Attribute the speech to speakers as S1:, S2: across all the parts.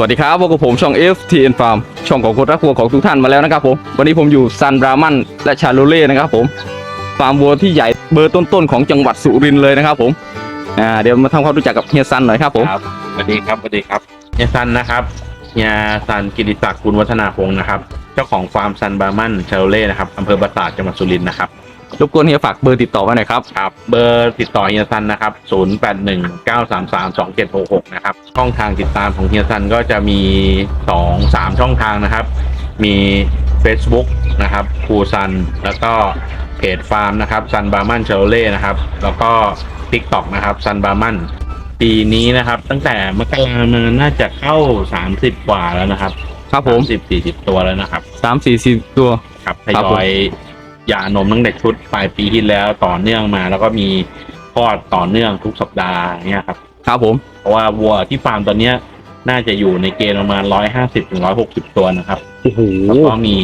S1: สวัสดีครับพบกับผมช่อง FTN Farm ช่องของคนรักวัวของทุกท่านมาแล้วนะครับผม วันนี้ผมอยู่ซันบรามันและชาโลเล่นะครับผมฟาร์มวัวที่ใหญ่เบอร์ต้นๆของจังหวัดสุรินทร์เลยนะครับผมอ่าเดี๋ยวมาทำความรู้จักกับเฮียซันหน่อยครับผม
S2: ครับสวัสดีครับสวัสดีครับเฮียซันนะครับเฮียซันกิติศักดิ์คุณวัฒนาพงศ์นะครับ เจ้าของฟาร์มซันบาร์มันเชลเล่นะครับอำเภอปราสาทจังหวัดสุรินทร์นะครับ
S1: รบกวนเฮียฝากเบอร์ติดต่อไว้หน่อยครับ
S2: ครับเบอร์ติดต่อเฮียซันนะครับ 0819332766 นะครับ ช่องทางติดตามของเฮียซันก็จะมี 2 3 ช่องทางนะครับ มี Facebook นะครับครูซัน แล้วก็เพจฟาร์มนะครับซันบาร์มันเชลเล่นะครับ แล้วก็ TikTok นะครับซันบาร์มันปีนี้นะครับ ตั้งแต่มกรามันน่าจะเข้า 30 กว่าแล้วนะครับ
S1: ครับผม
S2: สิบสี่สิบตัวแล้วนะครับ
S1: สามสี่สิบตัว
S2: ครับท
S1: ครับ
S2: ย
S1: ผม
S2: อย ยานมตั้งแต่ชุดปลายปีที่แล้วต่อเนื่องมา แล้วก็มีคลอดต่อเนื่องทุกสัปดาห์อย่างเงี้ยครับ
S1: ครับผม
S2: เพราะว่าวัวที่ฟาร์มตอนเนี้ยน่าจะอยู่ในเกณฑ์ประมาณร้อยห้าสิบถึงร้อยหกสิบตัวนะครับ
S1: โอ้โห
S2: แล้วก็มี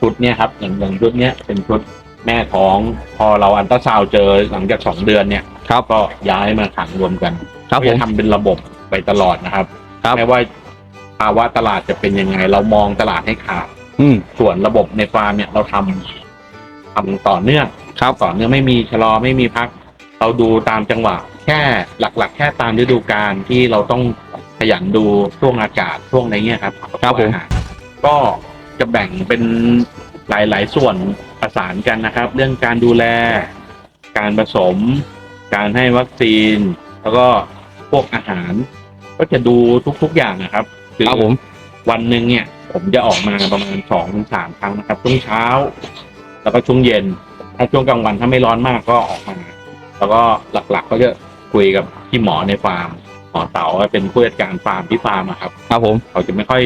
S2: ชุดเนี้ยครับอย่างอย่างชุดเนี้ยเป็นชุดแม่ท้อง พอเราอันตราซาวด์เจอหลังจากสองเดือนเนี่ย
S1: ครับ
S2: ก็ย้ายมาขังรวมกัน
S1: ครับผ
S2: ก็
S1: ม
S2: จะทำเป็นระบบไปตลอดนะครับ
S1: ครับ
S2: ไม่ว่าภาวะตลาดจะเป็นยังไง เรามองตลาดให้ขาด
S1: อืม
S2: ส่วนระบบในฟาร์มเนี่ยเราทำ ทำต่อเนื่อง
S1: ครับ
S2: ต่อเนื่องไม่มีชะลอไม่มีพัก เราดูตามจังหวะ แค่หลักๆ แค่ตามฤดูกาลที่เราต้องขยันดูช่วงอากาศช่วงอะไรเงี้ยครับ
S1: ครับผม
S2: อาหาก็จะแบ่งเป็นหลาย ๆ ส่วนประสานกันนะครับ เรื่องการดูแล การผสม การให้วัคซีน แล้วก็พวกอาหาร ก็จะดูทุก ๆ อย่างนะครับอ
S1: ครับผม
S2: วันหนึ่งเนี่ย ผมจะออกมาประมาณสองถึงสามครั้งนะครับช่วงเช้า แล้วก็ช่วงเย็น ถ้าช่วงกลางวันถ้าไม่ร้อนมากก็ออกมา แล้วก็หลักๆก็จะคุยกับพี่หมอในฟาร์มหมอเต๋าเป็นผู้จัดการฟาร์มที่ฟาร์มอะครับ
S1: ครับผม
S2: เขาจะไม่ค่อย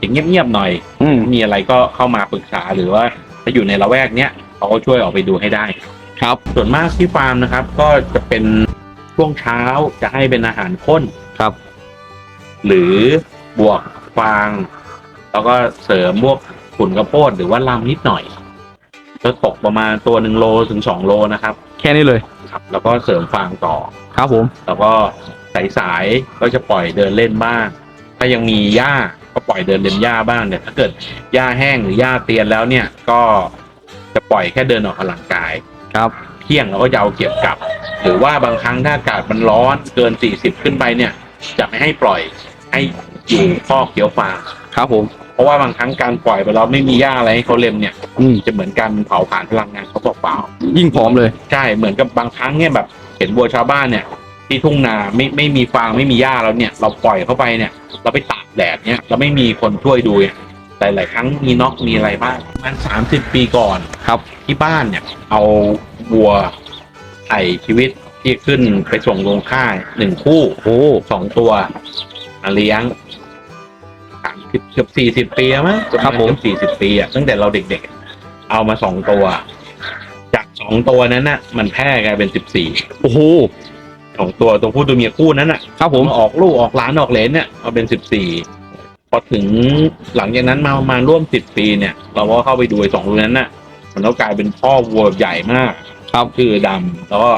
S2: จะเงียบๆหน่อย
S1: อืม
S2: มีอะไรก็เข้ามาปรึกษาหรือว่าถ้าอยู่ในละแวกเนี้ยเขาก็ช่วยออกไปดูให้ได้
S1: ครับ
S2: ส่วนมากที่ฟาร์มนะครับ ก็จะเป็นช่วงเช้าจะให้เป็นอาหารข้น
S1: ครับ
S2: หรือบวกฟาง แล้วก็เสริมพวกขุนกระโพดหรือว่าลำนิดหน่อย ก็ตกประมาณตัวหนึ่งโลถึงสองโลนะครับ
S1: แค่นี้เลย
S2: ครับ แล้วก็เสริมฟางต่อ
S1: ครับผม
S2: แล้วก็สายสายๆก็จะปล่อยเดินเล่นบ้าง ถ้ายังมีหญ้าก็ปล่อยเดินเล่นหญ้าบ้างเนี่ยถ้าเกิดหญ้าแห้งหรือหญ้าเตียนแล้วเนี่ยก็จะปล่อยแค่เดินออกกำลังกาย
S1: ครับ
S2: เที่ยงเราก็จะเอาเก็บกลับ หรือว่าบางครั้งถ้าอากาศมันร้อนเกิน 40 ขึ้นไปเนี่ย จะไม่ให้ปล่อยให้อยู่ข้อกเขียวฟาง
S1: ครับผม
S2: เพราะว่าบางครั้งการปล่อยไปแล้วไม่มีหญ้าอะไรให้เขาเล็มเนี่ย
S1: อืม
S2: จะเหมือนการเผาผลาญพลังงานเขาเปล่า
S1: ยิ่งผอมเลย
S2: ๆใช่เหมือนกับบางครั้งเนี่ยแบบเห็นวัวชาวบ้านเนี่ยที่ทุ่งนาไม่ไม่มีฟางไม่มีหญ้าแล้วเนี่ย เราปล่อยเข้าไปเนี่ย เราไปตากแดดเนี่ยเราไม่มีคนช่วยดูเนี่ยหลายๆครั้งมีน็อกมีอะไรบ้างมันสามสิบปีก่อน
S1: ครับ
S2: ที่บ้านเนี่ยเอาวัวไถ่ชีวิตที่ขึ้นไปส่งโรงค่ายหนึ่งคู่
S1: โอ้
S2: สองตัวมาเลี้ยง สามสิบเกือบสี่สิบปีแล้วมั้ง
S1: ครับผม
S2: สี่สิบปีอะตั้งแต่เราเด็กๆ เอามาสองตัว จากสองตัวนั้นน่ะ มันแพร่กลายเป็นสิบสี่
S1: โอ้โห
S2: สองตัวตัวผู้ตัวเมียคู่นั้นน่ะ
S1: ครับผม
S2: ออกลูกออกหลานออกเหลนเนี่ยเอาเป็นสิบสี่พอถึงหลังจากนั้นมาประมาณร่วมสิบปีเนี่ย เราก็เข้าไปดูไอ้สองตัวนั้นน่ะ มันก็กลายเป็นพ่อวัวใหญ่มาก
S1: ครับ
S2: ชื่อดำแล้วก็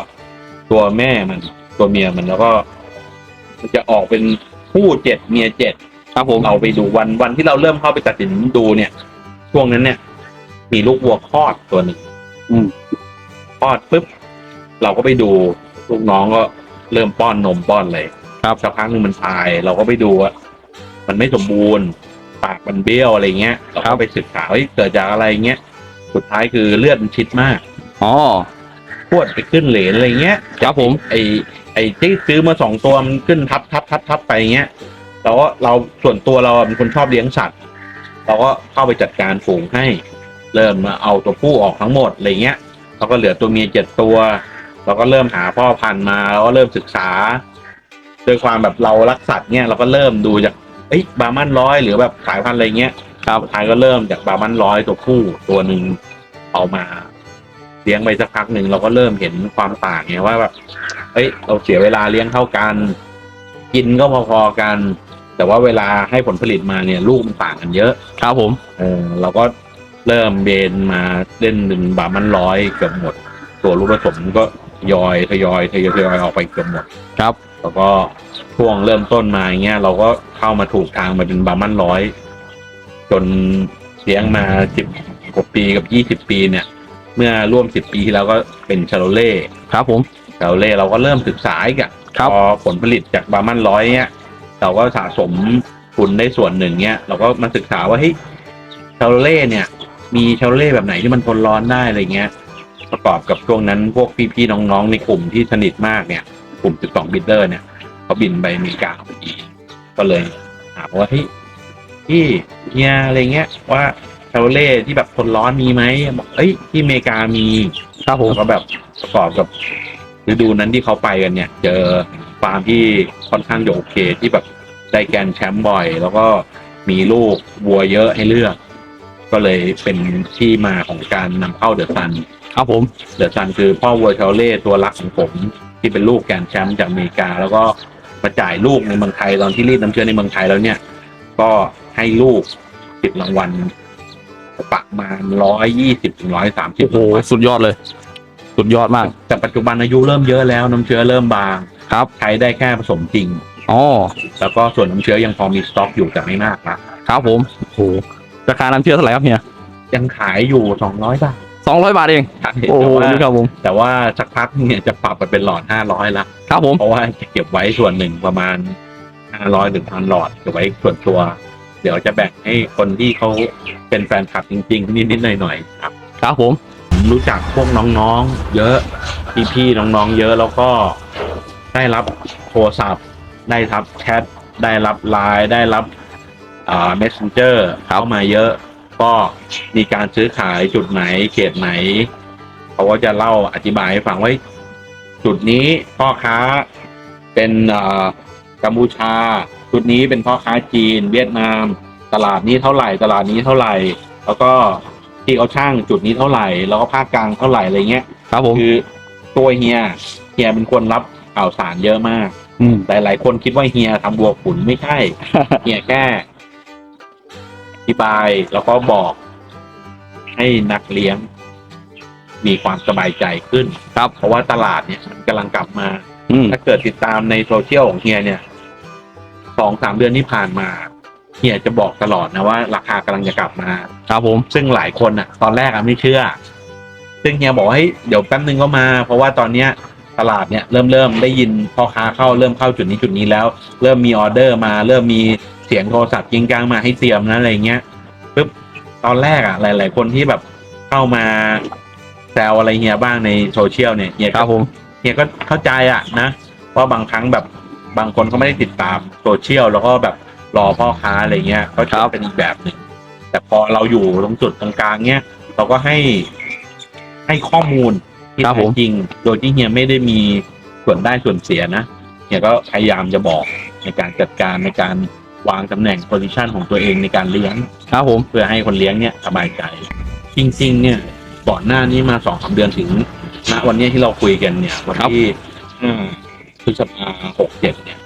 S2: ตัวแม่มัน ตัวเมียมันแล้วก็ มันจะออกเป็นคู่เจ็ดเมียเจ็ด
S1: ครับผม
S2: เราไปดูวันวันที่เราเริ่มเข้าไปตัดสินดูเนี่ย ช่วงนั้นเนี่ย มีลูกวัวคลอดตัวหนึ่ง
S1: อืม
S2: คลอดปุ๊บเราก็ไปดูลูกน้องก็เริ่มป้อนนมป้อนเลย
S1: ครับ
S2: สักพักหนึ่งมันตาย เราก็ไปดูว่ามันไม่สมบูรณ์ ปากมันเบี้ยวอะไรเงี้ยเรา
S1: ครั
S2: ก็
S1: บ
S2: ไปศึกษาเฮ้ยเกิดจากอะไรเงี้ยสุดท้ายคือเลือดมันชิดมาก
S1: อ๋อ
S2: พวดไปขึ้นเหลนอะไรเงี้ย
S1: ครับผม
S2: ไอไอที่ซื้อมาสองตัวมันขึ้นทับทับทับทับไปเงี้ย เราก็เราส่วนตัวเราเป็นคนชอบเลี้ยงสัตว์ เราก็เข้าไปจัดการฝูงให้ เริ่มมาเอาตัวผู้ออกทั้งหมดอะไรเงี้ยเราก็เหลือตัวเมียเจ็ดตัว เราก็เริ่มหาพ่อพันธุ์มาแล้วก็เริ่มศึกษาด้วยความแบบเรารักสัตว์เนี่ยเราก็เริ่มดูจากเอ้ยบาร์มันร้อยหรือแบบสายพันธุ์อะไรเงี้ย
S1: ครับ
S2: สุดท้ายก็เริ่มจากบาร์มันร้อยตัวผู้ตัวหนึ่งเอามาเลี้ยงไปสักพักหนึ่งเราก็เริ่มเห็นความต่างไงว่าแบบเอ้ย เราเสียเวลาเลี้ยงเท่ากัน กินก็พอๆกัน แต่ว่าเวลาให้ผลผลิตมาเนี่ยลูกมันต่างกันเยอะ
S1: ครับผม
S2: เออเราก็เริ่มเบนมาเล่นเป็นบาร์มันร้อยเกือบหมด ตัวลูกผสมก็ทยอยทยอยทยอยทยอยออกไปเกือบหมด
S1: ครับ
S2: แล้วก็ช่วงเริ่มต้นมาอย่างเงี้ยเราก็เข้ามาถูกทางมาเป็นบาร์มันร้อยจนเลี้ยงมาสิบกว่าปีกับยี่สิบปีเนี่ย เมื่อร่วมสิบปีที่แล้วก็เป็นชาโลเล่
S1: ครับผม
S2: ชาโลเล่เราก็เริ่มศึกษาอีกอะ
S1: ครับ
S2: พอผลผลิตจากบาร์มันร้อยเนี่ย เราก็สะสมทุนได้ส่วนหนึ่งเนี่ยเราก็มาศึกษาว่าเฮ้ยชาโลเล่เนี่ย มีชาโลเล่แบบไหนที่มันทนร้อนได้อะไรเงี้ย ประกอบกับช่วงนั้นพวกพี่ๆน้องๆในกลุ่มที่สนิทมากเนี่ย กลุ่ม12บิดเดอร์เนี่ยเขาบินไปอเมริกาพอดีก็เลยถามว่าเฮ้ยพี่เฮียอะไรเงี้ยว่าชาโลเล่ที่แบบทนร้อนมีไหมบอกเอ้ยที่อเมริกามี
S1: ครับผม
S2: แล้วก็แบบประกอบกับฤดูนั้นที่เขาไปกันเนี่ย เจอ ฟาร์มที่ค่อนข้างจะโอเคที่แบบได้แกรนด์แชมป์บ่อย แล้วก็มีลูกวัวเยอะให้เลือก ก็เลยเป็นที่มาของการนำเข้าเดอะซัน
S1: ครับผม
S2: เดอะซันคือพ่อวัวชาเล่ตัวรักของผม ที่เป็นลูกแกรนด์แชมป์จากอเมริกา แล้วก็มาจ่ายลูกในเมืองไทยตอนที่รีดน้ำเชื้อในเมืองไทยแล้วเนี่ย ก็ให้ลูกติดรางวัลประมาณร้อยยี่สิบถึงร้อยสามสิบ
S1: โอ้โห สุดยอดเลย สุดยอดมาก
S2: แต่ปัจจุบันอายุเริ่มเยอะแล้วน้ำเชื้อเริ่มบาง
S1: ครับ
S2: ใช้ได้แค่ผสมจริง
S1: อ๋อ
S2: แล้วก็ส่วนน้ำเชื้อยังพอมีสต็อกอยู่แต่ไม่มากละ
S1: ครับผมโอ้โหราคาน้ำเชื่อเท่าไหร่ครับเฮีย
S2: ยังขายอยู่สองร้อยบาท
S1: สองร้อยบาทเอง โอ้โห
S2: แต่ว่า
S1: นี่ครับผม
S2: แต่ว่าสักพักเนี่ยจะปรับไปเป็นหลอดห้าร้อยละ
S1: ครับผม
S2: เพราะว่าจะเก็บไว้ส่วนหนึ่งประมาณห้าร้อยถึงพันหลอดเก็บไว้ส่วนตัว เดี๋ยวจะแบ่งให้คนที่เขาเป็นแฟนคลับจริง ๆ นิดๆหน่อยๆครับ
S1: ครับผม
S2: ผมรู้จักพวกน้องๆ เยอะ พี่ๆน้องๆ เยอะแล้วก็ ได้รับโทรศัพท์ ได้รับแชทได้รับไลน์ได้รับอ่า messenger เข้ามาเยอะ ก็มีการซื้อขายจุดไหนเขตไหนเขาก็จะเล่าอธิบายให้ฟังว่าจุดนี้พ่อค้าเป็นอ่ากัมพูชา จุดนี้เป็นพ่อค้าจีน เวียดนาม ตลาดนี้เท่าไหร่ ตลาดนี้เท่าไหร่ แล้วก็ที่เขาช่างจุดนี้เท่าไหร่ แล้วก็ภาคกลางเท่าไหร่อะไรเงี้ย
S1: ครับผม
S2: คือตัวเฮียเฮียเป็นคนรับ ข่าวสารเยอะมาก
S1: อืม
S2: หลายๆคนคิดว่าเฮียทำบัวขุนไม่ใช่ เฮียแค่อธิบายแล้วก็บอกให้นักเลี้ยง มีความสบายใจขึ้น
S1: ครับ
S2: เพราะว่าตลาดเนี่ยมันกำลังกลับมา
S1: อืม
S2: ถ้าเกิดติดตามในโซเชียลของเฮียเนี่ยสองสามเดือนที่ผ่านมาเฮียจะบอกตลอดนะว่า ราคากำลังจะกลับมา
S1: ครับผม
S2: ซึ่งหลายคนอะ ตอนแรกอะไม่เชื่อ ซึ่งเฮียบอกว่าเฮ้ยเดี๋ยวแป๊บนึงก็มา เพราะว่าตอนเนี้ย ตลาดเนี่ยเริ่มเริ่มได้ยินพ่อค้าเข้าเริ่มเข้าจุดนี้จุดนี้แล้ว เริ่มมีออเดอร์มา เริ่มมีเสียงโทรศัพท์ยิงกลางมาให้เตรียมนะอะไรเงี้ยปุ๊บตอนแรกอะ หลาย ๆ คนที่แบบเข้ามาแซวอะไรเฮียบ้างในโซเชียลเนี่ยเฮีย
S1: ค
S2: ก็
S1: รับผม
S2: เฮียก็เข้าใจอะนะว่าบางครั้งแบบบางคนเขาไม่ได้ติดตามโซเชียลแล้วก็แบบรอพ่อค้าอะไรเงี้ยเขาจะเป็นอีกแบบหนึ่งแต่พอเราอยู่ตรงจุดตรงกลางเนี้ยเราก็ให้ให้ข้อมูล ที่
S1: ครับ
S2: แท้
S1: ผม
S2: จริง โดยที่เฮียไม่ได้มีส่วนได้ส่วนเสียนะเฮียก็พยายามจะบอกในการจัดการในการวางตำแหน่งโพซิชันของตัวเองในการเลี้ยง
S1: ครับผม
S2: เพื่อให้คนเลี้ยงเนี่ยสบายใจ จริงๆ เนี่ยก่อนหน้านี้มาสองสามเดือนถึงณวันเนี้ยที่เราคุยกันเนี่ย วันที่ห้าพฤษภาหกเจ็ดเนี่ย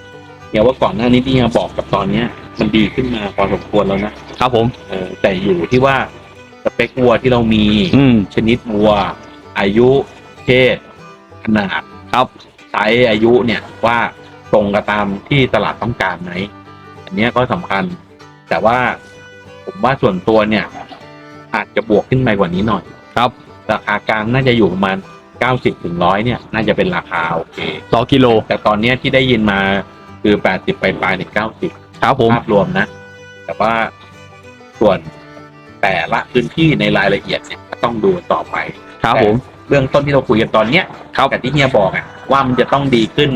S2: เนี่ยว่าก่อนหน้านี้ที่เฮียบอกกับตอนเนี้ย มันดีขึ้นมาพอสมควรแล้วนะครับ
S1: ผม
S2: เออแต่อยู่ที่ว่าสเปควัวที่เรามี
S1: อืม
S2: ชนิดวัวอายุ เพศขนาด
S1: ครับ
S2: ไซส์อายุเนี่ยว่าตรงกับตามที่ตลาดต้องการไหมอันเนี้ยก็สำคัญ แต่ว่าผมว่าส่วนตัวเนี่ย อาจจะบวกขึ้นไปกว่านี้หน่อย
S1: ครับ
S2: ราคากลางน่าจะอยู่ประมาณเก้าสิบถึงร้อยเนี่ย น่าจะเป็นราคาโอเค
S1: ต่อกิโล
S2: แต่ตอนเนี้ยที่ได้ยินมาคือแปดสิบไปปลายถึงเก้าสิบ
S1: ครับผม
S2: ภาพรวมนะ แต่ว่าส่วนแต่ละพื้นที่ในรายละเอียดเนี่ยก็ต้องดูต่อไป
S1: ครับผม
S2: เรื่องต้นที่เราคุยกันตอนเนี้ย
S1: ครับ
S2: แต่ที่เฮียบอกอะว่ามันจะต้องดีขึ้น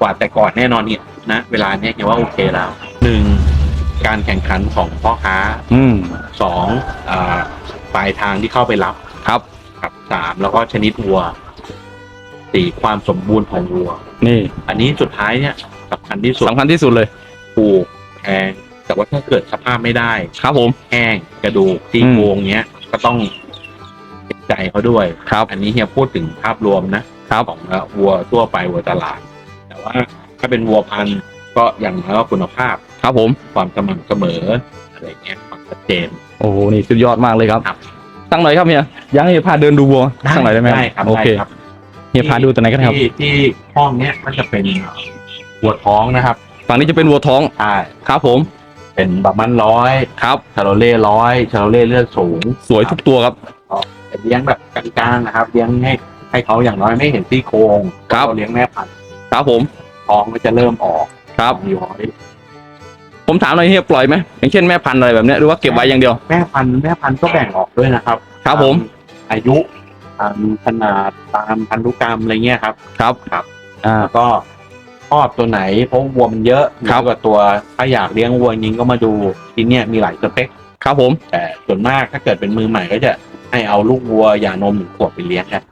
S2: กว่าแต่ก่อนแน่นอนเนี่ยนะเวลาเนี้ยเฮียว่าโอเคแล้วหนึ่งการแข่งขันของพ่อค้า
S1: อืม
S2: สองอาปลายทางที่เข้าไปรับ
S1: ครับ
S2: ครับสามแล้วก็ชนิดวัวสี่ความสมบูรณ์ของวัว
S1: นี่
S2: อันนี้สุดท้ายเนี่ยสำคัญที่สุด
S1: สำคัญที่สุดเลย
S2: ปลูกแพงแต่ว่าถ้าเกิดสภาพไม่ได้
S1: ครับผม
S2: แห้งกระดูกที่
S1: อืม
S2: โครงเนี้ย ก็ต้องเห็น ใจเขาด้วย
S1: ครับ
S2: อันนี้เฮียพูดถึงภาพรวมนะครับ ของวัวทั่วไปวัวตลาด แต่ว่าถ้าเป็นวัวพันธุ์ก็อย่างน้อยก็คุณภาพ
S1: ครับผม
S2: ความสม่ำเสมออะไรเงี้ยความชัดเจน
S1: โอ้โหนี่สุดยอดมากเลยครับ
S2: ครับ
S1: ตั้งหน่อยครับเฮียอยังให้พาเดินดูวัวตั้งหน่อยได้ไหม
S2: ได้ครับ
S1: โอเค
S2: ได้ครับ
S1: เฮียพาดูตัวไหนก็ได้ครับ
S2: ที่ที่ห้องเนี้ยก็จะเป็นวัวท้องนะครับ
S1: ฝั่งนี้จะเป็นวัวท้อง
S2: ใช่
S1: ครับผม
S2: เป็นประมาณร้อย
S1: ครับ
S2: ชาโรเล่ร้อยชาโรเล่เลือดสูง
S1: สวยทุกตัวครับ
S2: เป็นเลี้ยงแบบกลางๆนะครับ เลี้ยงให้ให้เขาอย่างน้อยไม่เห็นซี่โครง
S1: ครับ
S2: เราเลี้ยงแม่พันธุ์
S1: ครับผม
S2: ท้องก็จะเริ่มออก
S1: ครับ
S2: ย้อย
S1: ผมถามหน่อยเฮียปล่อยไหมอย่างเช่นแม่พันธุ์อะไรแบบเนี้ยหรือว่าเก็บไว้อย่างเดียว
S2: แม่พันธุ์แม่พันธุ์ก็แบ่งออกด้วยนะครับ
S1: ครับผม
S2: ตาอายุตามขนาดตามพันธุกรรมอะไรเงี้ยครับ
S1: ครับ
S2: ครับ
S1: อ่า
S2: แล้วก็ชอบตัวไหนเพราะวัวมันเยอะ
S1: ครับ
S2: เยอะกว่าตัวถ้าอยากเลี้ยงวัวจริงก็มาดูที่เนี่ยมีหลายสเปค
S1: ครับผม
S2: แต่ส่วนมากถ้าเกิดเป็นมือใหม่ก็จะ ให้เอาลูกวัวอย่านมหนึ่งขวบไปเลี้ยงครับ